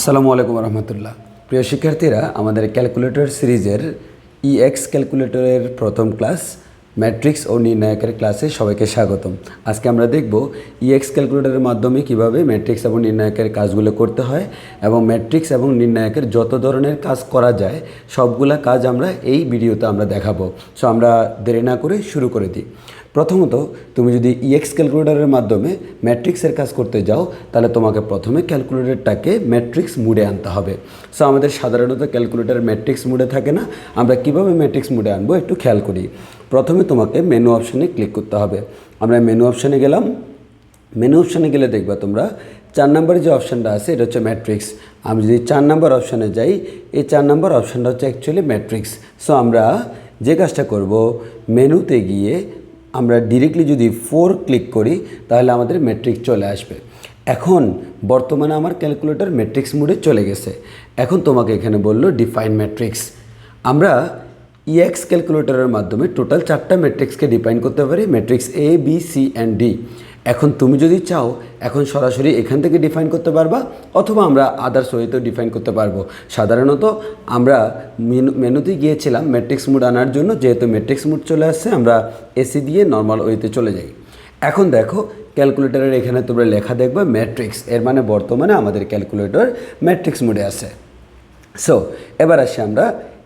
আসসালামু আলাইকুম রহমতুল্লাহ। প্রিয় শিক্ষার্থীরা, আমাদের ক্যালকুলেটর সিরিজের ইএক্স ক্যালকুলেটরের প্রথম ক্লাস, ম্যাট্রিক্স ও নির্ণায়কের ক্লাসে সবাইকে স্বাগতম। আজকে আমরা দেখব ইএক্স ক্যালকুলেটরের মাধ্যমে কীভাবে ম্যাট্রিক্স এবং নির্ণায়কের কাজগুলো করতে হয় এবং ম্যাট্রিক্স এবং নির্ণায়কের যত ধরনের কাজ করা যায়, সবগুলা কাজ আমরা এই ভিডিওতে আমরা দেখাবো। সো আমরা দেরি না করে শুরু করে দিই। প্রথমত, তুমি যদি ইএক্স ক্যালকুলেটরের মাধ্যমে ম্যাট্রিক্সের কাজ করতে যাও, তাহলে তোমাকে প্রথমে ক্যালকুলেটরটাকে ম্যাট্রিক্স মুডে আনতে হবে। সো আমাদের সাধারণত ক্যালকুলেটর ম্যাট্রিক্স মুডে থাকে না। আমরা কীভাবে ম্যাট্রিক্স মুডে আনব একটু খেয়াল করি। প্রথমে তোমাকে মেনু অপশানে ক্লিক করতে হবে। আমরা মেনু অপশানে গেলাম। মেনু অপশানে গেলে দেখবা তোমরা চার নম্বরে যে অপশানটা আছে, এটা হচ্ছে ম্যাট্রিক্স আমি যদি চার নম্বর অপশানে যাই, এই চার নম্বর অপশানটা হচ্ছে অ্যাকচুয়ালি ম্যাট্রিক্স সো আমরা যে কাজটা করব মেনুতে গিয়ে আমরা ডিরেক্টলি যদি ফোর ক্লিক করি, তাহলে আমাদের ম্যাট্রিক্স চলে আসবে। এখন বর্তমানে আমার ক্যালকুলেটর ম্যাট্রিক্স মোডে চলে গেছে। এখন তোমাকে এখানে বলল ডিফাইন ম্যাট্রিক্স আমরা ইএক্স ক্যালকুলেটরের মাধ্যমে টোটাল চারটা ম্যাট্রিক্সকে ডিফাইন করতে পারি matrix A B C and D এখন তুমি যদি চাও, এখন সরাসরি এখান থেকে ডিফাইন করতে পারবা, অথবা আমরা আদার্স ওয়েতেও ডিফাইন করতে পারব। সাধারণত আমরা মেনু মেনুতে গিয়েছিলাম ম্যাট্রিক্স মুড আনার জন্য, যেহেতু ম্যাট্রিক্স মুড চলে আসছে, আমরা এসি দিয়ে নর্মাল ওয়েতে চলে যাই। এখন দেখো ক্যালকুলেটরের এখানে তোমরা লেখা দেখবে ম্যাট্রিক্স এর মানে বর্তমানে আমাদের ক্যালকুলেটর ম্যাট্রিক্স মুডে আছে। সো এবার আসি আমরা,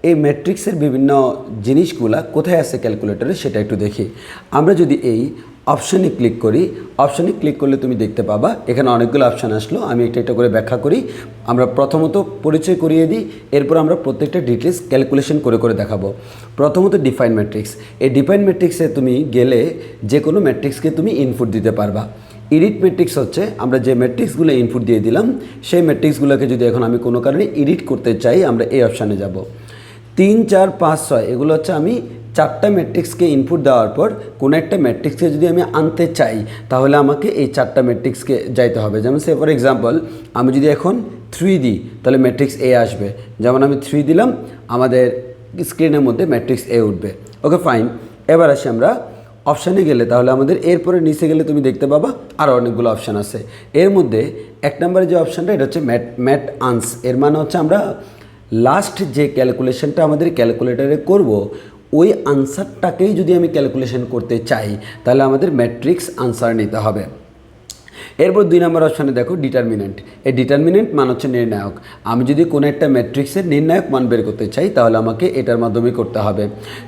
এই ম্যাট্রিক্সের বিভিন্ন জিনিসগুলা কোথায় আছে ক্যালকুলেটরে সেটা একটু দেখি। আমরা যদি এই অপশানে ক্লিক করি। অপশানে ক্লিক করলে তুমি দেখতে পাবা, এখানে অনেকগুলো অপশান আসলো, আমি একটা একটা করে ব্যাখ্যা করি। আমরা প্রথমত পরিচয় করিয়ে দিই, এরপর আমরা প্রত্যেকটা ডিটেলস ক্যালকুলেশন করে করে দেখাবো। প্রথমত ডিফাইন ম্যাট্রিক্স এই ডিফাইন ম্যাট্রিক্সে তুমি গেলে যে কোনো ম্যাট্রিক্সকে তুমি ইনপুট দিতে পারবা। ইডিট ম্যাট্রিক্স হচ্ছে, আমরা যে ম্যাট্রিক্সগুলো ইনপুট দিয়ে দিলাম, সেই ম্যাট্রিক্সগুলোকে যদি এখন আমি কোনো কারণে এডিট করতে চাই, আমরা এই অপশানে যাব। তিন, চার, পাঁচ, ছয়, এগুলো হচ্ছে আমি চারটা ম্যাট্রিক্সকে ইনপুট দেওয়ার পর কোনো একটা ম্যাট্রিক্সকে যদি আমি আনতে চাই, তাহলে আমাকে এই চারটা ম্যাট্রিক্সকে যাইতে হবে। যেমন সে ফর এক্সাম্পল আমি যদি এখন থ্রি দিই, তাহলে ম্যাট্রিক্স এ আসবে। যেমন আমি থ্রি দিলাম, আমাদের স্ক্রিনের মধ্যে ম্যাট্রিক্স এ উঠবে। ওকে ফাইন এবার আসি আমরা অপশানে গেলে, তাহলে আমাদের এরপরে নিচে গেলে তুমি দেখতে পাবা আরও অনেকগুলো অপশান আছে। এর মধ্যে এক নম্বরে যে অপশানটা এটা হচ্ছে ম্যাট ম্যাট আনস এর মানে হচ্ছে আমরা লাস্ট যে ক্যালকুলেশনটা আমাদের ক্যালকুলেটারে করব ওই আনসারটাকেই যদি আমি ক্যালকুলেশন করতে চাই, তাহলে আমাদের ম্যাট্রিক্স আনসার নিতে হবে। এরপর দুই নম্বর অপশানে দেখো ডিটারমিনেন্ট এই ডিটারমিনেন্ট মান হচ্ছে নির্ণায়ক। আমি যদি কোনো একটা ম্যাট্রিক্সের নির্ণায়ক মান বের করতে চাই, তাহলে আমাকে এটার মাধ্যমে করতে হবে।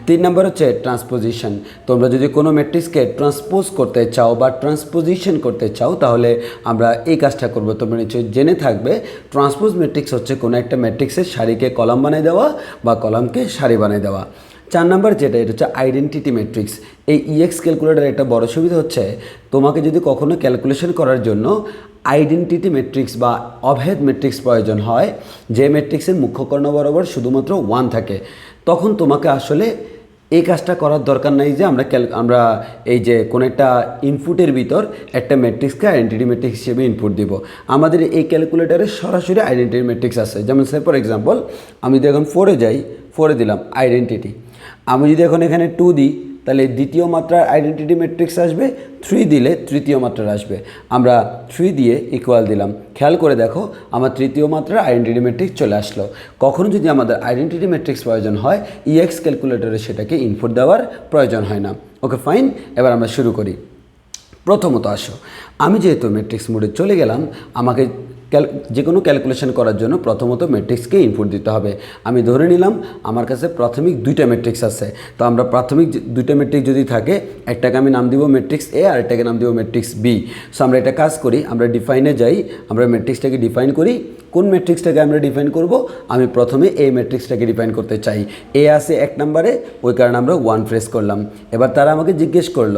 তিন নম্বর হচ্ছে ট্রান্সপোজিশন তোমরা যদি কোনো ম্যাট্রিক্সকে ট্রান্সপোজ করতে চাও বা ট্রান্সপোজিশন করতে চাও, তাহলে আমরা এই কাজটা করব। তোমরা নিশ্চয়ই জেনে থাকবে ট্রান্সপোজ ম্যাট্রিক্স হচ্ছে কোনো একটা ম্যাট্রিক্সের সারিকে কলাম বানিয়ে দেওয়া বা কলামকে সারি বানিয়ে দেওয়া। চার নাম্বার যেটা, এটা হচ্ছে আইডেন্টিটি ম্যাট্রিক্স এই ইএক্স ক্যালকুলেটার একটা বড় সুবিধা হচ্ছে, তোমাকে যদি কখনো ক্যালকুলেশন করার জন্য আইডেন্টিটি ম্যাট্রিক্স বা অভেদ ম্যাট্রিক্স প্রয়োজন হয়, যে ম্যাট্রিক্সের মুখ্য কর্ণ বরাবর শুধুমাত্র ওয়ান থাকে, তখন তোমাকে আসলে এই কাজটা করার দরকার নাই যে আমরা আমরা এই যে কোনো একটা ইনপুটের ভিতর একটা ম্যাট্রিক্সকে আইডেন্টিটি ম্যাট্রিক্স হিসেবে ইনপুট দিব। আমাদের এই ক্যালকুলেটারে সরাসরি আইডেন্টিটি ম্যাট্রিক্স আছে। যেমন সে ফর এক্সাম্পল আমি যদি এখন ফোরে যাই ফোরে দিলাম আইডেন্টিটি আমি যদি এখন এখানে টু দিই, তাহলে দ্বিতীয় মাত্রার আইডেন্টিটি ম্যাট্রিক্স আসবে থ্রি দিলে তৃতীয় মাত্রার আসবে। আমরা থ্রি দিয়ে ইকুয়াল দিলাম। খেয়াল করে দেখো, আমার তৃতীয় মাত্রার আইডেন্টিটি ম্যাট্রিক্স চলে আসলো। কখনো যদি আমাদের আইডেন্টিটি ম্যাট্রিক্স প্রয়োজন হয় ইএক্স ক্যালকুলেটরে সেটাকে ইনপুট দেওয়ার প্রয়োজন হয় না। ওকে ফাইন এবার আমরা শুরু করি। প্রথমত আসো। আমি যেহেতু ম্যাট্রিক্স মোডে চলে গেলাম, আমাকে যে কোনো ক্যালকুলেশন করার জন্য প্রথমত ম্যাট্রিক্সকে ইনপুট দিতে হবে। আমি ধরে নিলাম, আমার কাছে প্রাথমিক দুইটা ম্যাট্রিক্স আছে। তো আমরা প্রাথমিক দুইটা ম্যাট্রিক্স যদি থাকে, একটাকে আমি নাম দিব ম্যাট্রিক্স এ আর একটাকে নাম দিব ম্যাট্রিক্স বি সো আমরা এটা কাজ করি, আমরা ডিফাইনে যাই, আমরা ম্যাট্রিক্সটাকে ডিফাইন করি। কোন ম্যাট্রিক্সটাকে আমরা ডিফাইন করব? আমি প্রথমে এই ম্যাট্রিক্সটাকে ডিফাইন করতে চাই। এ আছে এক নম্বরে, ওই কারণে আমরা ওয়ান প্রেস করলাম। এবার তারা আমাকে জিজ্ঞেস করল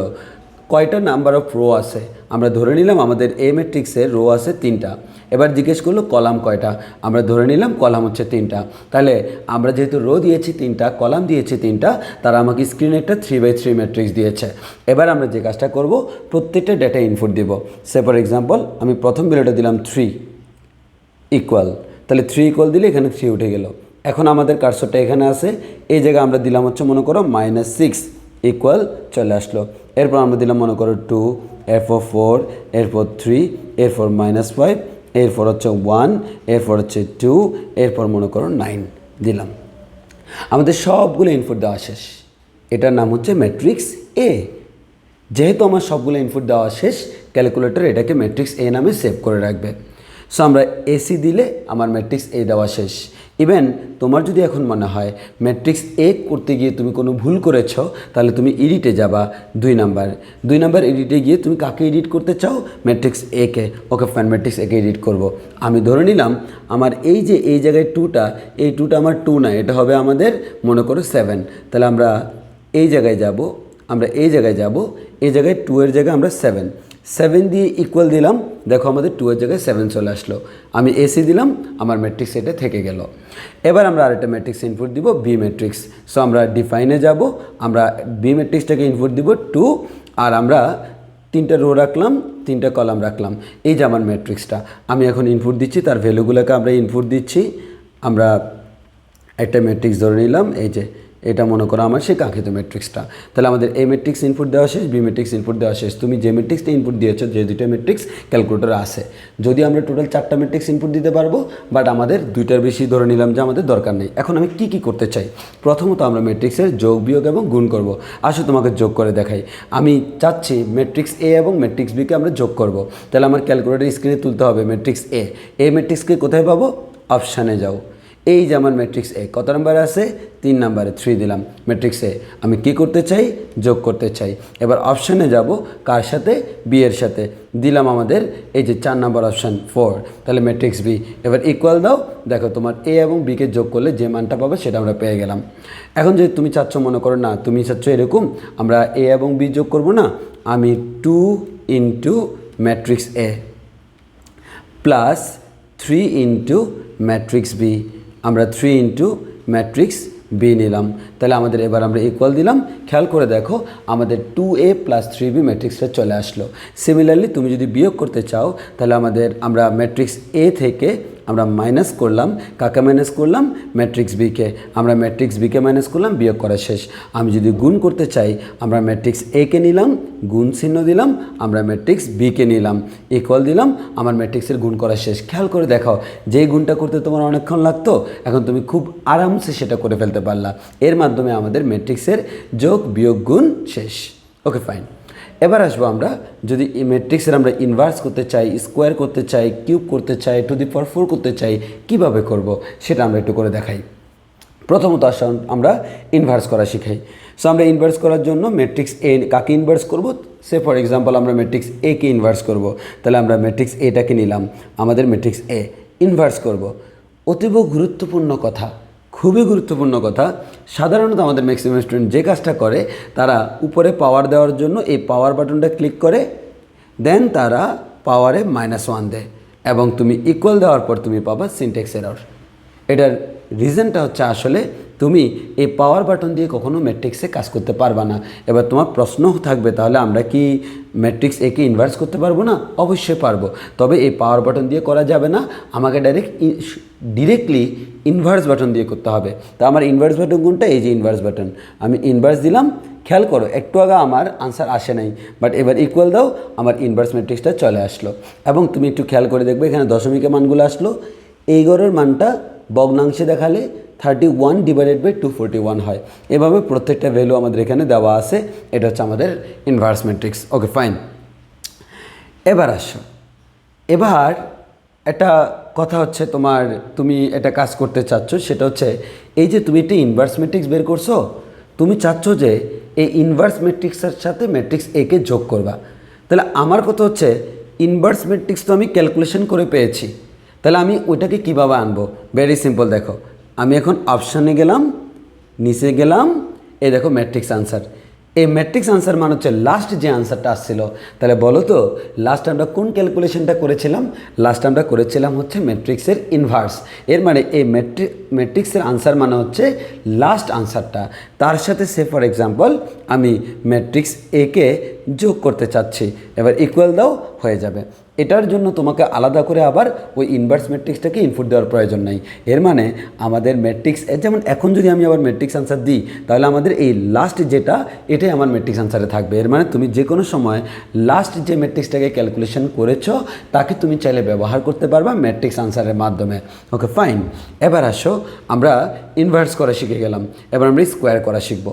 কয়টা নাম্বার অফ রো আছে? আমরা ধরে নিলাম আমাদের এ ম্যাট্রিক্সের রো আছে তিনটা। এবার জিজ্ঞেস করল, কলাম কয়টা? আমরা ধরে নিলাম, কলাম হচ্ছে তিনটা। তাহলে আমরা যেহেতু রো দিয়েছি তিনটা, কলাম দিয়েছি তিনটা, তারা আমাকে স্ক্রিনে একটা থ্রি বাই থ্রি ম্যাট্রিক্স দিয়েছে। এবার আমরা যে কাজটা করব, প্রত্যেকটা ডেটা ইনপুট দিব। সে ফর এক্সাম্পল আমি প্রথম বিলোটা দিলাম থ্রি ইকুয়াল তাহলে থ্রি ইকুয়াল দিলে এখানে থ্রি উঠে গেল। এখন আমাদের কার্সরটা এখানে আছে। এই জায়গায় আমরা দিলাম হচ্ছে, মনে করো মাইনাস সিক্স ইকুয়াল চলে আসলো। এরপর আমরা দিলাম মনে করো টু এরপর ফোর এরপর থ্রি এরপর মাইনাস ফাইভ এরপর হচ্ছে ওয়ান এরপর হচ্ছে টু এরপর মনে করো নাইন দিলাম। আমাদের সবগুলো ইনপুট দেওয়া শেষ। এটার নাম হচ্ছে ম্যাট্রিক্স এ যেহেতু আমার সবগুলো ইনপুট দেওয়া শেষ ক্যালকুলেটর এটাকে ম্যাট্রিক্স এ নামে সেভ করে রাখবে। সো আমরা এসি দিলে আমার ম্যাট্রিক্স এ দেওয়া শেষ। ইভেন তোমার যদি এখন মনে হয় ম্যাট্রিক্স এ করতে গিয়ে তুমি কোনো ভুল করেছ, তাহলে তুমি এডিটে যাবা দুই নাম্বার দুই নাম্বার এডিটে গিয়ে তুমি কাকে এডিট করতে চাও? ম্যাট্রিক্স একে ওকে ফাইন ম্যাট্রিক্স একে এডিট করব। আমি ধরে নিলাম, আমার এই যে এই জায়গায় টুটা এই টুটা আমার টু না, এটা হবে আমাদের মনে করো সেভেন তাহলে আমরা এই জায়গায় যাব, আমরা এই জায়গায় যাব, এই জায়গায় টু এর জায়গায় আমরা সেভেন সেভেন দিয়ে ইকুয়াল দিলাম, দেখো আমাদের টু এর জায়গায় সেভেন চলে আসলো। আমি এসি দিলাম, আমার ম্যাট্রিক্স এটা থেকে গেল। এবার আমরা আরেকটা ম্যাট্রিক্স ইনপুট দিব বি ম্যাট্রিক্স সো আমরা ডিফাইনে যাব, আমরা বি ম্যাট্রিক্সটাকে ইনপুট দিব টু আর আমরা তিনটা রো রাখলাম, তিনটা কলাম রাখলাম। এই যে আমার ম্যাট্রিক্সটা আমি এখন ইনপুট দিচ্ছি, তার ভ্যালুগুলোকে আমরা ইনপুট দিচ্ছি। আমরা একটা ম্যাট্রিক্স ধরে নিলাম, এই যে এটা মনে করো আমার সেই কাঙ্ক্ষিত ম্যাট্রিক্সটা তাহলে আমাদের এ ম্যাট্রিক্স ইনপুট দেওয়া শেষ বি ম্যাট্রিক্স ইনপুট দেওয়া শেষ। তুমি যে ম্যাট্রিক্সটা ইনপুট দিয়েছ, যে দুটো ম্যাট্রিক্স ক্যালকুলেটরে আছে। যদি আমরা টোটাল চারটা ম্যাট্রিক্স ইনপুট দিতে পারব বাট আমাদের দুইটার বেশি ধরে নিলাম যে আমাদের দরকার নেই। এখন আমি কি কি করতে চাই? প্রথমত আমরা ম্যাট্রিক্সের যোগ বিয়োগ এবং গুণ করব। আসো তোমাকে যোগ করে দেখাই। আমি চাচ্ছি ম্যাট্রিক্স এ এবং ম্যাট্রিক্স বিকে আমরা যোগ করব। তাহলে আমার ক্যালকুলেটর স্ক্রিনে তুলতে হবে ম্যাট্রিক্স এ এ ম্যাট্রিক্সকে কোথায় পাবো? অপশানে যাও। এই যে আমার ম্যাট্রিক্স এ কত নম্বরে আছে? তিন নম্বরে থ্রি দিলাম। ম্যাট্রিক্স এ আমি কি করতে চাই? যোগ করতে চাই। এবার অপশানে যাব, কার সাথে? বি এর সাথে। দিলাম আমাদের এই যে চার নম্বর অপশান ফোর তাহলে ম্যাট্রিক্স বি এবার ইকুয়াল দাও। দেখো তোমার এ এবং বিকে যোগ করলে যে মানটা পাবে সেটা আমরা পেয়ে গেলাম। এখন যদি তুমি চাচ্ছ, মনে করো না, তুমি চাচ্ছ এরকম, আমরা এ এবং বি যোগ করব না, আমি two into matrix A plus three into matrix B আমরা থ্রি ইন্টু ম্যাট্রিক্স বি নিলাম। তাহলে আমাদের এবার আমরা ইকুয়াল দিলাম। খেয়াল করে দেখো, আমাদের two A plus three B ম্যাট্রিক্সটা চলে আসলো। সিমিলারলি তুমি যদি বিয়োগ করতে চাও, তাহলে আমাদের আমরা ম্যাট্রিক্স এ থেকে আমরা মাইনাস করলাম, কাকে মাইনাস করলাম? ম্যাট্রিক্স বিকে আমরা ম্যাট্রিক্স বিকে মাইনাস করলাম, বিয়োগ করা শেষ। আমি যদি গুণ করতে চাই, আমরা ম্যাট্রিক্স একে নিলাম, গুণ চিহ্ন দিলাম, আমরা ম্যাট্রিক্স বিকে নিলাম ইকুয়াল দিলাম, আমার ম্যাট্রিক্সের গুণ করা শেষ। খেয়াল করে দেখাও, যেই গুণটা করতে তোমার অনেকক্ষণ লাগতো, এখন তুমি খুব আরামসে সেটা করে ফেলতে পারলা। এর মাধ্যমে আমাদের ম্যাট্রিক্সের যোগ, বিয়োগ, গুণ শেষ। ওকে ফাইন এবার আসব আমরা, যদি ম্যাট্রিক্সের আমরা ইনভার্স করতে চাই স্কোয়ার করতে চাই কিউব করতে চাই টু দি পাওয়ার ফোর করতে চাই, কীভাবে করব সেটা আমরা একটু করে দেখাই। প্রথমত আসুন আমরা ইনভার্স করা শিখাই। সো আমরা ইনভার্স করার জন্য ম্যাট্রিক্স এ কাকে ইনভার্স করব? সে ফর এক্সাম্পল আমরা ম্যাট্রিক্স এ কে ইনভার্স করব। তাহলে আমরা ম্যাট্রিক্স এটাকে নিলাম। আমাদের ম্যাট্রিক্স এ ইনভার্স করব। অতীব গুরুত্বপূর্ণ কথা। খুবই গুরুত্বপূর্ণ কথা। সাধারণত আমাদের ম্যাক্সিমাম স্টুডেন্ট যে কাজটা করে, তারা উপরে পাওয়ার দেওয়ার জন্য এই পাওয়ার বাটনটা ক্লিক করে দেন তারা পাওয়ারে মাইনাস ওয়ান দেয় এবং তুমি ইকুয়াল দেওয়ার পর তুমি পাবা সিনটেক্স এরর এটার রিজনটা হচ্ছে আসলে তুমি এই পাওয়ার বাটন দিয়ে কখনো ম্যাট্রিক্সে কাজ করতে পারবা না। এবার তোমার প্রশ্ন থাকবে, তাহলে আমরা কি ম্যাট্রিক্স একে ইনভার্স করতে পারব না? অবশ্যই পারব। তবে এই পাওয়ার বাটন দিয়ে করা যাবে না, আমাকে ডাইরেক্ট ডিরেক্টলি ইনভার্স বাটন দিয়ে করতে হবে। তা আমার ইনভার্স বাটন কোনটা? এই যে ইনভার্স বাটন আমি ইনভার্স দিলাম, খেয়াল করো, একটু আগে আমার আনসার আসে নাই বাট এবার ইকুয়াল দাও, আমার ইনভার্স ম্যাট্রিক্সটা চলে আসলো। এবং তুমি একটু খেয়াল করে দেখবে, এখানে দশমিকের মানগুলো আসলো। এই গড়ের মানটা ভগ্নাংশে দেখালে thirty one divided by two forty one হয়। এভাবে প্রত্যেকটা ভ্যালু আমাদের এখানে দেওয়া আছে। এটা হচ্ছে আমাদের ইনভার্স ম্যাট্রিক্স ওকে ফাইন এবার আসো। এবার একটা কথা হচ্ছে তোমার, তুমি এটা কাজ করতে চাচ্ছ, সেটা হচ্ছে এই যে তুমি একটা ইনভার্স ম্যাট্রিক্স বের করছ, তুমি চাচ্ছ যে এই ইনভার্স ম্যাট্রিক্সের সাথে ম্যাট্রিক্স একে যোগ করবা। তাহলে আমার কথা হচ্ছে ইনভার্স ম্যাট্রিক্স তো আমি ক্যালকুলেশন করে পেয়েছি। তাহলে আমি ওইটাকে কীভাবে আনব? ভেরি সিম্পল দেখো। আমি এখন অপশানে গেলাম, নিচে গেলাম, এই দেখো ম্যাট্রিক্স আনসার এই ম্যাট্রিক্স আনসার মানে হচ্ছে লাস্ট যে আনসারটা আসছিল। তাহলে বলো তো লাস্ট আমরা কোন ক্যালকুলেশনটা করেছিলাম? লাস্ট আমরা করেছিলাম হচ্ছে ম্যাট্রিক্সের ইনভার্স এর মানে এই ম্যাট্রিক ম্যাট্রিক্সের আনসার মানে হচ্ছে লাস্ট আনসারটা তার সাথে সে ফর এক্সাম্পল আমি ম্যাট্রিক্স একে যোগ করতে চাচ্ছি। এবার ইকুয়াল দাও, হয়ে যাবে। এটার জন্য তোমাকে আলাদা করে আবার ওই ইনভার্স ম্যাট্রিক্সটাকে ইনপুট দেওয়ার প্রয়োজন নাই। এর মানে আমাদের ম্যাট্রিক্স যেমন এখন যদি আমি আবার ম্যাট্রিক্স আনসার দিই, তাহলে আমাদের এই লাস্ট যেটা, এটাই আমার ম্যাট্রিক্স আনসারে থাকবে। এর মানে তুমি যে কোনো সময় লাস্ট যে ম্যাট্রিক্সটাকে ক্যালকুলেশন করেছ, তাকে তুমি চাইলে ব্যবহার করতে পারবা ম্যাট্রিক্স আনসারের মাধ্যমে। ওকে ফাইন এবার আসো, আমরা ইনভার্স করা শিখে গেলাম। এবার আমরা স্কোয়ার করা শিখব।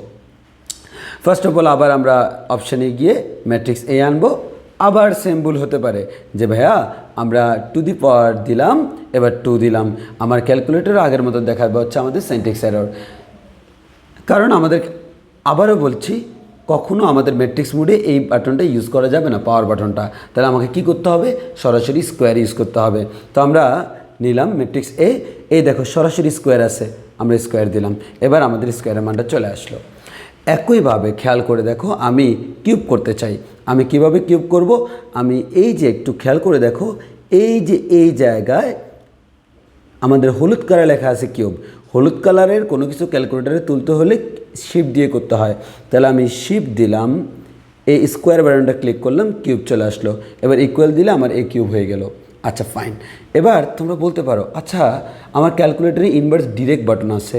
ফার্স্ট অফ অল আবার আমরা অপশানে গিয়ে ম্যাট্রিক্স এ আনব। আবার সেম ভুল হতে পারে যে, ভাইয়া, আমরা টু দি পাওয়ার দিলাম, এবার টু দিলাম। আমার ক্যালকুলেটর আগের মতো দেখাবে হচ্ছে আমাদের সেন্টেক্স এরর কারণ আমাদের আবারও বলছি, কখনো আমাদের ম্যাট্রিক্স মুডে এই বাটনটা ইউজ করা যাবে না পাওয়ার বাটনটা তাহলে আমাকে কি করতে হবে? সরাসরি স্কোয়ার ইউজ করতে হবে। তো আমরা নিলাম ম্যাট্রিক্স এ এই দেখো, সরাসরি স্কোয়ার আছে। আমরা স্কোয়ার দিলাম। এবার আমাদের স্কোয়ারের মানটা চলে আসলো। একইভাবে খেয়াল করে দেখো, আমি কিউব করতে চাই। আমি কীভাবে কিউব করব? আমি এই যে একটু খেয়াল করে দেখো, এই যে এই জায়গায় আমাদের হলুদ কালার লেখা আছে কিউব হলুদ কালারের কোনো কিছু ক্যালকুলেটারে তুলতে হলে শিপ দিয়ে করতে হয়। তাহলে আমি শিপ দিলাম, এই স্কোয়ার বাটনটা ক্লিক করলাম কিউব চলে আসলো। এবার ইকুয়াল দিলে আমার এ কিউব হয়ে গেল। আচ্ছা ফাইন এবার তোমরা বলতে পারো আচ্ছা আমার ক্যালকুলেটারে ইনভার্স ডিরেক্ট বাটন আছে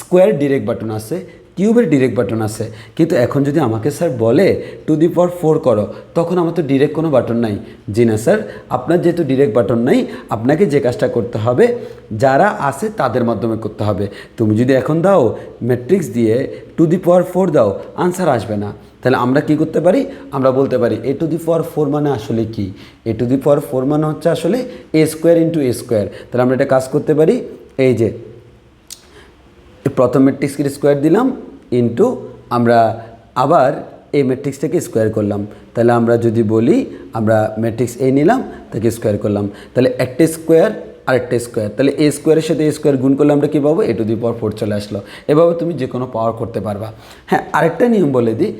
স্কোয়ার ডিরেক্ট বাটন আছে কিউবের ডিরেক্ট বাটন আছে। কিন্তু এখন যদি আমাকে স্যার বলে টু দি পাওয়ার ফোর করো, তখন আমার তো ডিরেক্ট কোনো বাটন নাই। জি না স্যার আপনার যেহেতু ডিরেক্ট বাটন নাই, আপনাকে যে কাজটা করতে হবে, যারা আছে তাদের মাধ্যমে করতে হবে। তুমি যদি এখন দাও ম্যাট্রিক্স দিয়ে টু দি পাওয়ার ফোর দাও আনসার আসবে না। তাহলে আমরা কি করতে পারি? আমরা বলতে পারি এ টু দি পাওয়ার ফোর মানে আসলে কি? এ টু দি পাওয়ার ফোর মানে হচ্ছে আসলে A square into A square তাহলে আমরা এটা কাজ করতে পারি, এই যে প্রথম ম্যাট্রিক্সকে স্কোয়ার দিলাম ইন্টু আমরা আবার এই ম্যাট্রিক্সটাকে স্কোয়ার করলাম। তাহলে আমরা যদি বলি আমরা ম্যাট্রিক্স এ নিলাম, তাকে স্কোয়ার করলাম। তাহলে একটা স্কোয়ার আরেকটা স্কোয়ার তাহলে এ স্কোয়ারের সাথে এ স্কোয়ার গুণ করলে আমরা কী পাবো? এ টু দি পাওয়ার ফোর চলে আসলো। এভাবে তুমি যে কোনো পাওয়ার করতে পারবা। হ্যাঁ আরেকটা নিয়ম বলে দিই,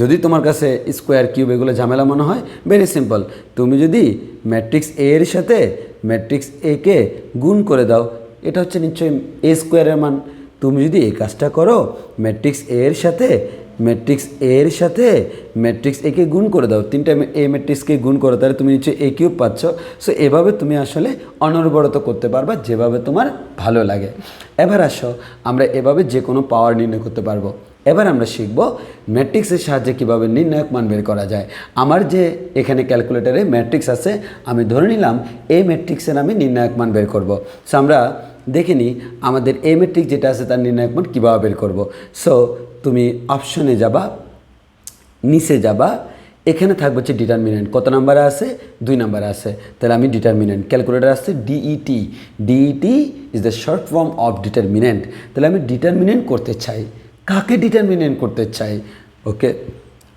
যদি তোমার কাছে স্কোয়ার কিউব এগুলো ঝামেলা মনে হয় ভেরি সিম্পল তুমি যদি ম্যাট্রিক্স এ এর সাথে ম্যাট্রিক্স এ কে গুণ করে দাও, এটা হচ্ছে নিশ্চয়ই এ স্কোয়ারের মান। তুমি যদি এই কাজটা করো ম্যাট্রিক্স এ এর সাথে ম্যাট্রিক্স এ এর সাথে ম্যাট্রিক্স একে গুণ করে দাও। তিনটা এ ম্যাট্রিক্সকে গুণ করো, তাহলে তুমি নিশ্চয়ই এ কিউব পাচ্ছ। সো এভাবে তুমি আসলে অনর্বরত করতে পারবা, যেভাবে তোমার ভালো লাগে। এবার আসো, আমরা এভাবে যে কোনো পাওয়ার নির্ণয় করতে পারব। এবার আমরা শিখব ম্যাট্রিক্সের সাহায্যে কীভাবে নির্ণায়ক মান বের করা যায়। আমার যে এখানে ক্যালকুলেটারে ম্যাট্রিক্স আছে, আমি ধরে নিলাম এই ম্যাট্রিক্সের আমি নির্ণায়ক মান বের করব। সো আমরা দেখে নিই আমাদের এ ম্যাট্রিক্স যেটা আছে তার নির্ণায়ক মান কীভাবে বের করব। সো তুমি অপশনে যাবা, নিচে যাবা, এখানে থাকবে হচ্ছে ডিটারমিনেন্ট কত নাম্বারে আছে? দুই নাম্বারে আছে। তাহলে আমি ডিটারমিনেন্ট ক্যালকুলেটার আসছে DET DET is the short form of determinant তাহলে আমি ডিটারমিনেন্ট করতে চাই। কাকে ডিটারমিনেন্ট করতে চাই? ওকে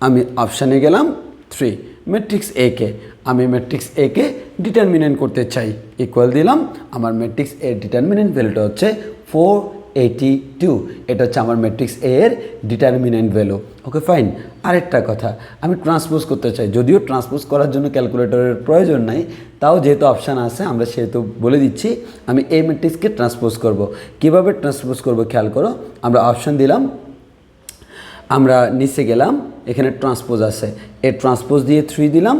আমি অপশানে গেলাম থ্রি ম্যাট্রিক্স এ কে। আমি ম্যাট্রিক্স এ কে ডিটারমিনেন্ট করতে চাই। ইকুয়াল দিলাম, আমার ম্যাট্রিক্স এর ডিটারমিনেন্ট ভ্যালুটা হচ্ছে ফোর এইটি টু এটা হচ্ছে আমার ম্যাট্রিক্স এ এর ডিটারমিনেন্ট ভ্যালু ওকে ফাইন আরেকটা কথা, আমি ট্রান্সপোজ করতে চাই। যদিও ট্রান্সপোজ করার জন্য ক্যালকুলেটরের প্রয়োজন নাই, তাও যেহেতু অপশান আছে, আমরা সেহেতু বলে দিচ্ছি, আমি এই ম্যাট্রিক্সকে ট্রান্সপোজ করব। কীভাবে ট্রান্সপোজ করব, খেয়াল করো। আমরা অপশান দিলাম, আমরা নিচে গেলাম এখানে ট্রান্সপোজ আছে। এর ট্রান্সপোজ দিয়ে থ্রি দিলাম।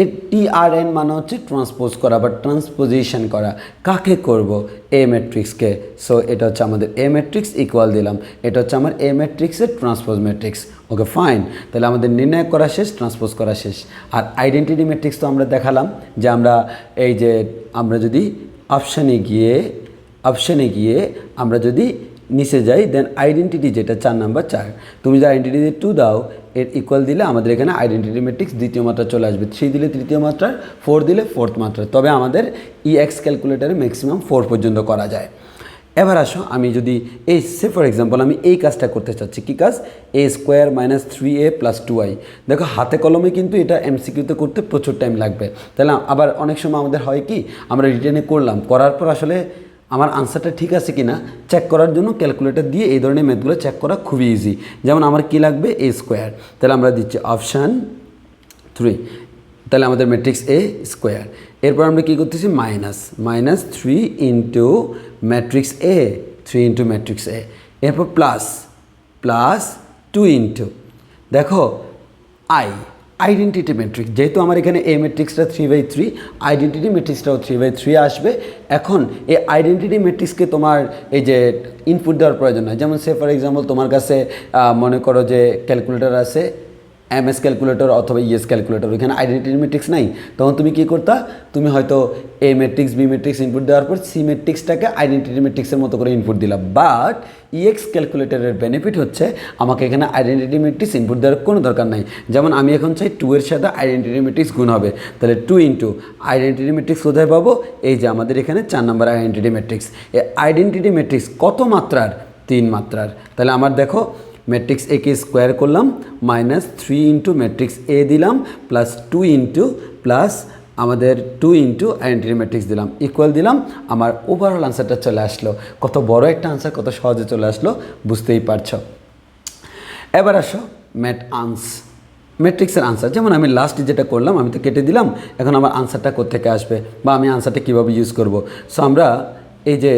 এর টিআরএন মানে হচ্ছে ট্রান্সপোজ করা বা ট্রান্সপোজিশন করা। কাকে করব? এ ম্যাট্রিক্সকে সো এটা হচ্ছে আমাদের এ ম্যাট্রিক্স ইকুয়াল দিলাম। এটা হচ্ছে আমার এ ম্যাট্রিক্সের ট্রান্সপোজ ম্যাট্রিক্স ওকে ফাইন তাহলে আমাদের নির্ণয় করা শেষ ট্রান্সপোজ করা শেষ। আর আইডেন্টিটি ম্যাট্রিক্স তো আমরা দেখালাম যে আমরা এই যে আমরা যদি অপশানে গিয়ে অপশানে গিয়ে আমরা যদি নিচে যাই দেন আইডেন্টিটি যেটা চার নাম্বার চার। তুমি যদি আইডেন্টিটি টু দাও, এর ইকুয়াল দিলে আমাদের এখানে আইডেন্টিটি ম্যাট্রিক্স দ্বিতীয় মাত্রা চলে আসবে। থ্রি দিলে তৃতীয় মাত্রার ফোর দিলে ফোর্থ মাত্রা। তবে আমাদের ই এক্স ক্যালকুলেটারে ম্যাক্সিমাম ফোর পর্যন্ত করা যায়। এবার আসো, আমি যদি এই সে ফর এক্সাম্পল আমি এই কাজটা করতে চাচ্ছি। কী কাজ? A square minus three A plus two I দেখো, হাতে কলমে কিন্তু এটা এমসিকিউতে করতে প্রচুর টাইম লাগবে। তাহলে আবার অনেক সময় আমাদের হয় কি? আমরা রিটেনে করলাম। করার পর আসলে আমার আনসারটা ঠিক আছে কি না চেক করার জন্য ক্যালকুলেটর দিয়ে এই ধরনের ম্যাথগুলো চেক করা খুবই ইজি যেমন আমার কি লাগবে? এ স্কোয়ার তাহলে আমরা দিচ্ছি অপশান থ্রি তাহলে আমাদের ম্যাট্রিক্স এ স্কোয়ার এরপর আমরা কী করতেছি? Minus minus three into matrix A three into matrix A এরপর প্লাস প্লাস টু ইন্টু দেখো আই আইডেন্টিটি ম্যাট্রিক্স যেহেতু আমার এখানে এ ম্যাট্রিক্সটা থ্রি বাই থ্রি আইডেন্টিটি ম্যাট্রিক্সটাও থ্রি বাই থ্রি আসবে। এখন এই আইডেন্টিটি ম্যাট্রিক্সকে তোমার এই যে ইনপুট দেওয়ার প্রয়োজন হয়। যেমন সে ফর এক্সাম্পল তোমার কাছে মনে করো যে ক্যালকুলেটার আছে এম এস ক্যালকুলেটর অথবা ইএস ক্যালকুলেটর ওইখানে আইডেন্টিটি ম্যাট্রিক্স নাই। তখন তুমি কি করতা? তুমি হয়তো A matrix B matrix input দেওয়ার পর সি ম্যাট্রিক্সটাকে আইডেন্টিটি ম্যাট্রিক্সের মতো করে ইনপুট দিলাম বাট ইএক্স ক্যালকুলেটরের বেনিফিট হচ্ছে, আমাকে এখানে আইডেন্টিটি ম্যাট্রিক্স ইনপুট দেওয়ার কোনো দরকার নাই। যেমন আমি এখন চাই টু এর সাথে আইডেন্টিটি ম্যাট্রিক্স গুণ হবে। তাহলে টু ইন্টু আইডেন্টিটি ম্যাট্রিক্স কোথায় পাবো? এই যে আমাদের এখানে চার নম্বর আইডেন্টিটি ম্যাট্রিক্স এই আইডেন্টিটি ম্যাট্রিক্স কত মাত্রার? তিন মাত্রার। তাহলে আমার দেখো ম্যাট্রিক্স একে স্কোয়ার করলাম minus three into matrix A দিলাম প্লাস টু ইন্টু প্লাস আমাদের টু ইন্টু আইডেন্টিটি ম্যাট্রিক্স দিলাম ইকুয়াল দিলাম, আমার ওভারঅল আনসারটা চলে আসলো। কত বড় একটা আনসার কত সহজে চলে আসলো, বুঝতেই পারছ। এবার আসো ম্যাট আনস ম্যাট্রিক্সের আনসার যেমন আমি লাস্ট যেটা করলাম, আমি তো কেটে দিলাম, এখন আমার আনসারটা কোথেকে আসবে, বা আমি আনসারটা কীভাবে ইউজ করব? সো আমরা এই যে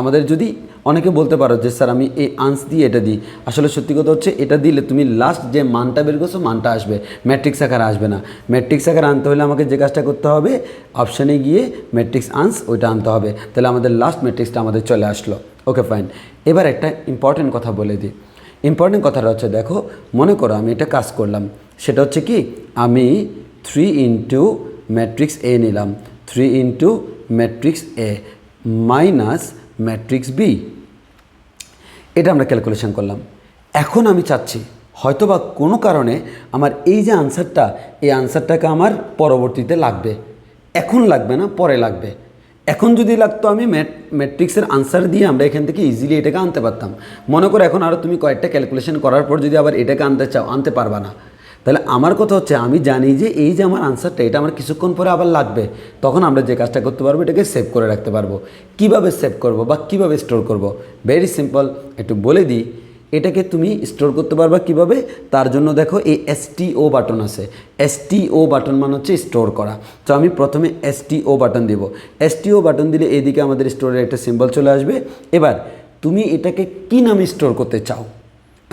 আমাদের যদি অনেকে বলতে পারো যে, স্যার, আমি এই আনস দিয়ে এটা দিই। আসলে সত্যি কথা হচ্ছে, এটা দিলে তুমি লাস্ট যে মানটা বের করছ, মানটা আসবে। ম্যাট্রিক্স আকার আসবে না। ম্যাট্রিক্স আকার আনতে হলে আমাকে যে কাজটা করতে হবে অপশানে গিয়ে ম্যাট্রিক্স আনস ওইটা আনতে হবে। তাহলে আমাদের লাস্ট ম্যাট্রিক্সটা আমাদের চলে আসলো। ওকে ফাইন এবার একটা ইম্পর্টেন্ট কথা বলে দিই। ইম্পর্টেন্ট কথাটা হচ্ছে, দেখো, মনে করো আমি এটা কাজ করলাম। সেটা হচ্ছে কি, আমি থ্রি ইন্টু ম্যাট্রিক্স এ নিলাম। Three into matrix A minus matrix B. এটা আমরা ক্যালকুলেশন করলাম। এখন আমি চাচ্ছি, হয়তোবা কোনো কারণে আমার এই যে আনসারটা, এই আনসারটাকে আমার পরবর্তীতে লাগবে। এখন লাগবে না, পরে লাগবে। এখন যদি লাগতো আমি ম্যাট, ম্যাট্রিক্সের আনসার দিয়ে আমরা এখান থেকে ইজিলি এটাকে আনতে পারতাম। মনে করো এখন আরও তুমি কয়েকটা ক্যালকুলেশন করার পর যদি আবার এটাকে আনতে চাও, আনতে পারবা না। তাহলে আমার কথা হচ্ছে, আমি জানি যে এই যে আমার আনসারটা এটা আমার কিছুক্ষণ পরে আবার লাগবে। তখন আমরা যে কাজটা করতে পারব, এটাকে সেভ করে রাখতে পারব। কীভাবে সেভ করব বা কীভাবে স্টোর করব? ভেরি সিম্পল একটু বলে দিই। এটাকে তুমি স্টোর করতে পারবা কীভাবে? তার জন্য দেখো, এই এসটিও বাটন আছে। এসটিও বাটন মানে হচ্ছে স্টোর করা। তো আমি প্রথমে এসটিও বাটন দিব। এসটিও বাটন দিলে এদিকে আমাদের স্টোরের একটা সিম্বল চলে আসবে। এবার, তুমি এটাকে কি নামে স্টোর করতে চাও?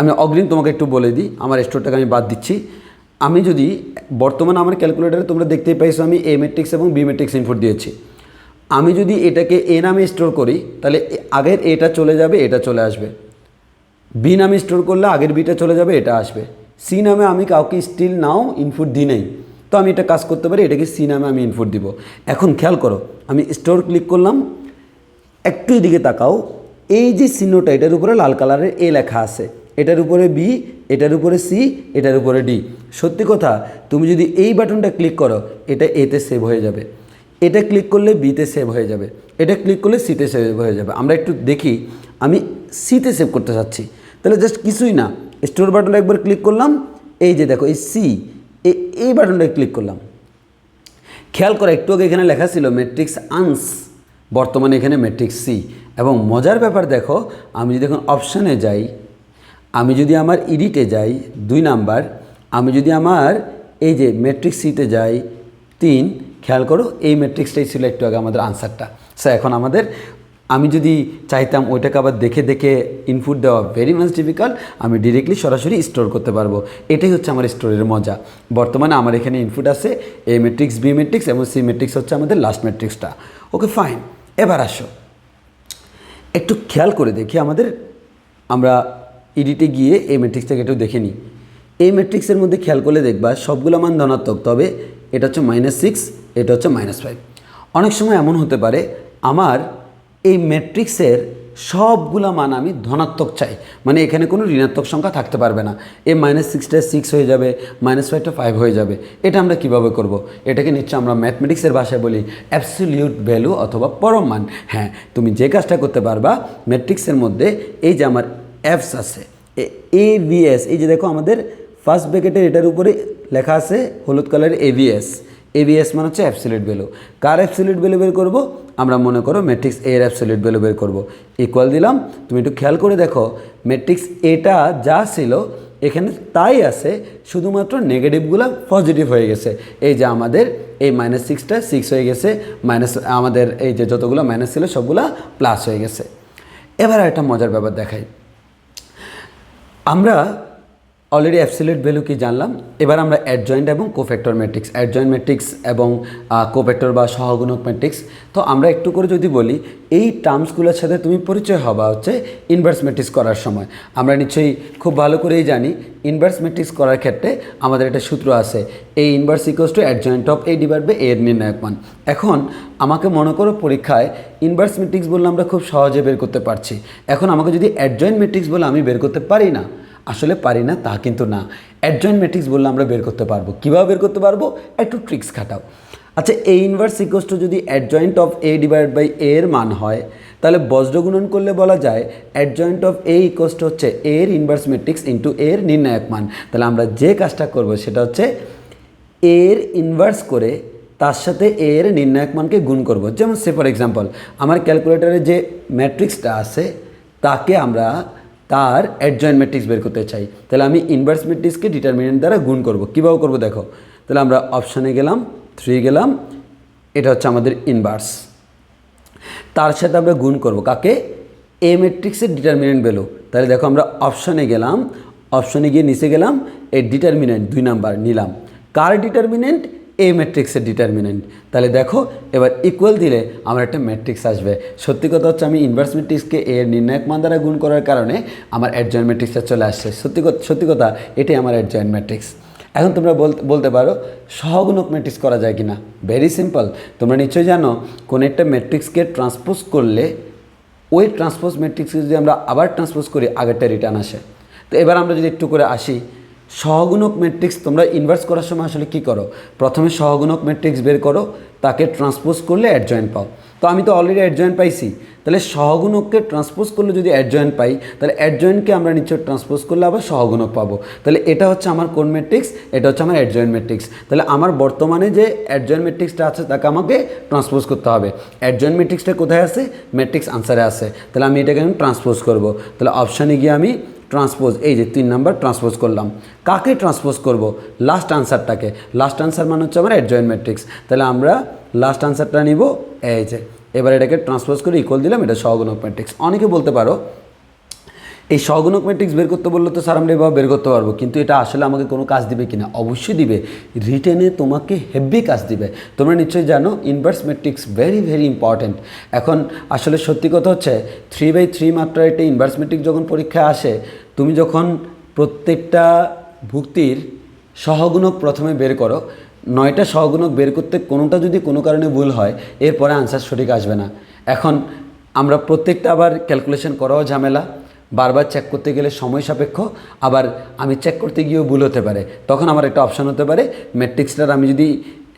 আমি অগ্রিম তোমাকে একটু বলে দিই, আমার স্টোরটাকে আমি বাদ দিচ্ছি। আমি যদি বর্তমানে আমার ক্যালকুলেটারে তোমরা দেখতেই পাইছো, আমি এ ম্যাট্রিক্স এবং বি ম্যাট্রিক্স ইনপুট দিয়েছি। আমি যদি এটাকে এ নামে স্টোর করি, তাহলে আগের এটা চলে যাবে, এটা চলে আসবে। বি নামে স্টোর করলে আগের বিটা চলে যাবে, এটা আসবে। সি নামে আমি কাউকে স্টিল নাও ইনপুট দিই নাই। তো আমি এটা কাজ করতে পারি, এটাকে সি নামে আমি ইনপুট দিব। এখন খেয়াল করো, আমি স্টোর ক্লিক করলাম, একটু এদিকে তাকাও, এই যে চিহ্নটা এটার উপরে লাল কালারের এ লেখা আছে। এটার উপরে বি এটার উপরে সি এটার উপরে ডি সত্যি কথা, তুমি যদি এই বাটনটা ক্লিক করো, এটা এতে সেভ হয়ে যাবে। এটা ক্লিক করলে বিতে সেভ হয়ে যাবে। এটা ক্লিক করলে সিতে সেভ হয়ে যাবে। আমরা একটু দেখি, আমি সিতে সেভ করতে চাচ্ছি। তাহলে জাস্ট কিছুই না। স্টোর বাটনটা একবার ক্লিক করলাম। এই যে দেখো, এই সি এই বাটনটা ক্লিক করলাম। খেয়াল করো, একটু আগে এখানে লেখা ছিল ম্যাট্রিক্স আনস, বর্তমানে এখানে ম্যাট্রিক্স সি এবং মজার ব্যাপার দেখো, আমি যদি এখন অপশানে যাই আমি যদি আমার ইডিটে যাই, দুই নাম্বার, আমি যদি আমার এই যে ম্যাট্রিক্স সিতে যাই, তিন, খেয়াল করো এই ম্যাট্রিক্সটাই ছিল একটু আগে আমাদের আনসারটা স্যার এখন আমাদের, আমি যদি চাইতাম ওইটাকে আবার দেখে দেখে ইনপুট দেওয়া ভেরি মাচ ডিফিকাল্ট আমি ডিরেক্টলি সরাসরি স্টোর করতে পারব। এটাই হচ্ছে আমার স্টোরের মজা। বর্তমানে আমার এখানে ইনপুট আছে এ ম্যাট্রিক্স বি ম্যাট্রিক্স এবং সি ম্যাট্রিক্স হচ্ছে আমাদের লাস্ট ম্যাট্রিক্সটা ওকে ফাইন এবার আসো। একটু খেয়াল করে দেখি আমাদের, আমরা ইডিটে গিয়ে এই ম্যাট্রিক্সটাকে একটু দেখে নিই। এই ম্যাট্রিক্সের মধ্যে খেয়াল করলে দেখবা সবগুলো মান ধনাত্মক, তবে এটা হচ্ছে মাইনাস সিক্স এটা হচ্ছে মাইনাস ফাইভ অনেক সময় এমন হতে পারে, আমার এই ম্যাট্রিক্সের সবগুলা মান আমি ধনাত্মক চাই মানে এখানে কোনো ঋণাত্মক সংখ্যা থাকতে পারবে না। এই মাইনাস সিক্সটা সিক্স হয়ে যাবে মাইনাস ফাইভটা ফাইভ হয়ে যাবে। এটা আমরা কীভাবে করব? এটাকে নিশ্চয় আমরা ম্যাথমেটিক্সের ভাষায় বলি অ্যাবসলিউট ভ্যালু অথবা পরম মান। হ্যাঁ তুমি যে কাজটা করতে পারবা ম্যাট্রিক্সের মধ্যে এই যে আমার অ্যাপস আছে। এ ভিএস এই যে দেখো আমাদের ফার্স্ট ব্র্যাকেটের এটার উপরে লেখা আছে হলুদ কালারের এভিএস এভিএস মানে হচ্ছে অ্যাবসলিউট ভ্যালু কার অ্যাবসলিউট ভ্যালু বের করব? আমরা মনে করো ম্যাট্রিক্স এর অ্যাবসলিউট ভ্যালু বের করব। ইকুয়াল দিলাম। তুমি একটু খেয়াল করে দেখো ম্যাট্রিক্স এটা যা ছিল, এখানে তাই আছে, শুধুমাত্র নেগেটিভগুলো পজিটিভ হয়ে গেছে। এই যে আমাদের এই মাইনাস সিক্সটা সিক্স হয়ে গেছে মাইনাস আমাদের এই যে যতগুলো মাইনাস ছিল, সবগুলো প্লাস হয়ে গেছে। এবার একটা মজার ব্যাপার দেখাই। আমরা অলরেডি অ্যাবসলিউট ভ্যালু কি জানলাম? এবার আমরা অ্যাডজয়েন্ট এবং কোফ্যাক্টর ম্যাট্রিক্স অ্যাডজয়েন্ট ম্যাট্রিক্স এবং কোফ্যাক্টর বা সহগুণক ম্যাট্রিক্স তো আমরা একটু করে যদি বলি, এই টার্মসগুলোর সাথে তুমি পরিচয় হবা হচ্ছে ইনভার্স ম্যাট্রিক্স করার সময়। আমরা নিশ্চয়ই খুব ভালো করেই জানি ইনভার্স ম্যাট্রিক্স করার ক্ষেত্রে আমাদের একটা সূত্র আছে এই inverse equals to adjoint of A divide by এর নির্ণায়ক মান এখন আমাকে মনে করো পরীক্ষায় ইনভার্স ম্যাট্রিক্স বললে আমরা খুব সহজে বের করতে পারছি। এখন আমাকে যদি অ্যাডজয়েন্ট ম্যাট্রিক্স বলে আমি বের করতে পারি না আসলে পারি না, তা কিন্তু না। অ্যাডজয়েন্ট ম্যাট্রিক্স বললে আমরা বের করতে পারব। কীভাবে বের করতে পারব? একটু ট্রিক্স খাটাও। আচ্ছা এ ইনভার্স ইকোয়াস টু যদি adjoint of A divide by A এর মান হয়, তাহলে বজ্রগুণন করলে বলা যায় adjoint of A equals to হচ্ছে এর ইনভার্স ম্যাট্রিক্স ইন্টু এর নির্ণায়ক মান। তাহলে আমরা যে কাজটা করব সেটা হচ্ছে এর ইনভার্স করে তার সাথে এর নির্ণায়ক মানকে গুণ করব। যেমন সে ফর এক্সাম্পল আমার ক্যালকুলেটরে যে ম্যাট্রিক্সটা আছে, তাকে আমরা তার অ্যাডজয়েন্ট ম্যাট্রিক্স বের করতে চাই। তাহলে আমি ইনভার্স ম্যাট্রিক্সকে ডিটারমিনেন্ট দ্বারা গুণ করব। কীভাবে করব দেখো? তাহলে আমরা অপশানে গেলাম থ্রি গেলাম, এটা হচ্ছে আমাদের ইনভার্স তার সাথে আমরা গুণ করব কাকে? এ ম্যাট্রিক্সের ডিটারমিনেন্ট ভ্যালু তাহলে দেখো আমরা অপশানে গেলাম অপশানে গিয়ে নিচে গেলাম, এই ডিটারমিনেন্ট দুই নাম্বার নিলাম। কার ডিটারমিনেন্ট এ ম্যাট্রিক্সের ডিটারমিনেন্ট তাহলে দেখো, এবার ইকুয়াল দিলে আমার একটা ম্যাট্রিক্স আসবে। সত্যি কথা হচ্ছে আমি ইনভার্স ম্যাট্রিক্সকে এর নির্ণায়ক মান দ্বারা গুণ করার কারণে আমার অ্যাডজয়েন্ট ম্যাট্রিক্সটা চলে আসছে। সত্যি সত্যি কথা, এটাই আমার অ্যাডজয়েন্ট ম্যাট্রিক্স এখন তোমরা বলতে পারো, সহগুণক ম্যাট্রিক্স করা যায় কি না ভেরি সিম্পল তোমরা নিশ্চয়ই জানো, কোনো একটা ম্যাট্রিক্সকে ট্রান্সপোজ করলে, ওই ট্রান্সপোজ ম্যাট্রিক্সকে যদি আমরা আবার ট্রান্সপোজ করি, আগেরটা রিটার্ন আসে। তো এবার আমরা যদি একটু করে আসি সহগুণক ম্যাট্রিক্স তোমরা ইনভার্স করার সময় আসলে কী করো? প্রথমে সহগুণক ম্যাট্রিক্স বের করো, তাকে ট্রান্সপোজ করলে অ্যাডজয়েন্ট পাও। তো আমি তো অলরেডি অ্যাডজয়েন্ট পাইছি। তাহলে সহগুণককে ট্রান্সপোজ করলে যদি অ্যাডজয়েন্ট পাই, তাহলে অ্যাডজয়েন্টকে আমরা নিশ্চয় ট্রান্সপোজ করলে আবার সহগুণক পাবো। তাহলে এটা হচ্ছে আমার কোন ম্যাট্রিক্স এটা হচ্ছে আমার অ্যাডজয়েন্ট ম্যাট্রিক্স তাহলে আমার বর্তমানে যে অ্যাডজয়েন্ট ম্যাট্রিক্সটা আছে, তাকে আমাকে ট্রান্সপোজ করতে হবে। অ্যাডজয়েন্ট ম্যাট্রিক্সটা কোথায় আছে? ম্যাট্রিক্স আনসারে আছে। তাহলে আমি এটাকে আমি ট্রান্সপোজ করব। তাহলে অপশানে গিয়ে আমি ট্রান্সপোজ এই যে তিন নাম্বার ট্রান্সপোজ করলাম। কাকে ট্রান্সপোজ করব? লাস্ট আনসারটাকে লাস্ট আনসার মানে হচ্ছে আমার অ্যাডজয়েন্ট ম্যাট্রিক্স তাহলে আমরা লাস্ট আনসারটা নিব। এই যে, এবার এটাকে ট্রান্সপোজ করে ইকুয়াল দিলাম, এটা সহগুণক ম্যাট্রিক্স অনেকে বলতে পারো, এই সহগুণক ম্যাট্রিক্স বের করতে বললে তো স্যার আমরা এভাবে বের করতে পারব, কিন্তু এটা আসলে আমাকে কোনো কাজ দিবে কিনা? অবশ্যই দিবে। রিটেনে তোমাকে হেভি কাজ দিবে। তোমরা নিশ্চয়ই জানো inverse matrix very very important এখন আসলে সত্যি কথা হচ্ছে থ্রি বাই থ্রি মাত্রার একটা ইনভার্স ম্যাট্রিক্স যখন পরীক্ষায় আসে তুমি যখন প্রত্যেকটা ভুক্তির সহগুণক প্রথমে বের করো, নয়টা সহগুণক বের করতে কোনোটা যদি কোনো কারণে ভুল হয়, এরপরে আনসার সঠিক আসবে না। এখন আমরা প্রত্যেকটা আবার ক্যালকুলেশন করাও ঝামেলা, বারবার চেক করতে গেলে সময় সাপেক্ষ, আবার আমি চেক করতে গিয়েও ভুল হতে পারে। তখন আমার একটা অপশান হতে পারে ম্যাট্রিক্সটার আমি যদি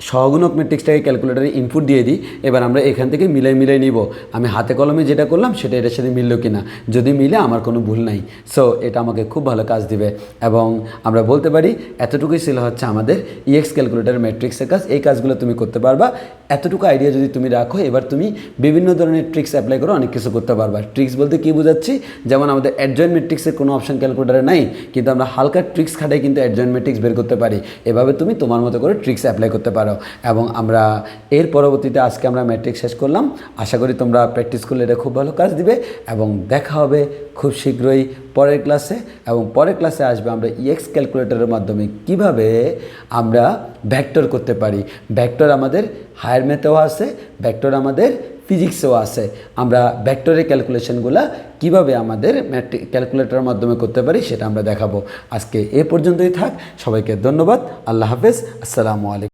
সহগুণক ম্যাট্রিক্সটাকে ক্যালকুলেটারে ইনপুট দিয়ে দিই, এবার আমরা এখান থেকে মিলাই মিলাই নিব। আমি হাতে কলমে যেটা করলাম, সেটা এটার সাথে মিললো কি না যদি মিলে, আমার কোনো ভুল নাই। সো এটা আমাকে খুব ভালো কাজ দিবে। এবং আমরা বলতে পারি, এতটুকুই ছিল হচ্ছে আমাদের ইএক্স ক্যালকুলেটার ম্যাট্রিক্সের কাজ। এই কাজগুলো তুমি করতে পারবা। এতটুকু আইডিয়া যদি তুমি রাখো, এবার তুমি বিভিন্ন ধরনের ট্রিক্স অ্যাপ্লাই করে, অনেক কিছু করতে পারবা। ট্রিক্স বলতে কি বোঝাচ্ছি? যেমন আমাদের অ্যাডজয়েন্ট ম্যাট্রিক্সের কোনো অপশন ক্যালকুলেটারে নাই, কিন্তু আমরা হালকা ট্রিক্স খাটাই কিন্তু অ্যাডজয়েন্ট ম্যাট্রিক্স বের করতে পারি। এভাবে তুমি তোমার মতো করে ট্রিক্স অ্যাপ্লাই করতে পারো। এবং আমরা এর পরবর্তীতে আজকে আমরা ম্যাট্রিক শেষ করলাম। আশা করি তোমরা প্র্যাকটিস করলে এটা খুব ভালো কাজ দিবে এবং দেখা হবে খুব শীঘ্রই পরের ক্লাসে এবং পরের ক্লাসে আসবে আমরা ইএক্স ক্যালকুলেটরের মাধ্যমে কীভাবে আমরা ভ্যাক্টর করতে পারি। ভ্যাক্টর আমাদের হায়ার ম্যাথেও আছে ভ্যাক্টর আমাদের ফিজিক্সেও আছে। আমরা ভ্যাক্টরের ক্যালকুলেশনগুলো কীভাবে আমাদের ম্যাট্রিক ক্যালকুলেটরের মাধ্যমে করতে পারি সেটা আমরা দেখাবো। আজকে এ পর্যন্তই থাক। সবাইকে ধন্যবাদ। আল্লাহ হাফেজ। আসসালামু আলাইকুম।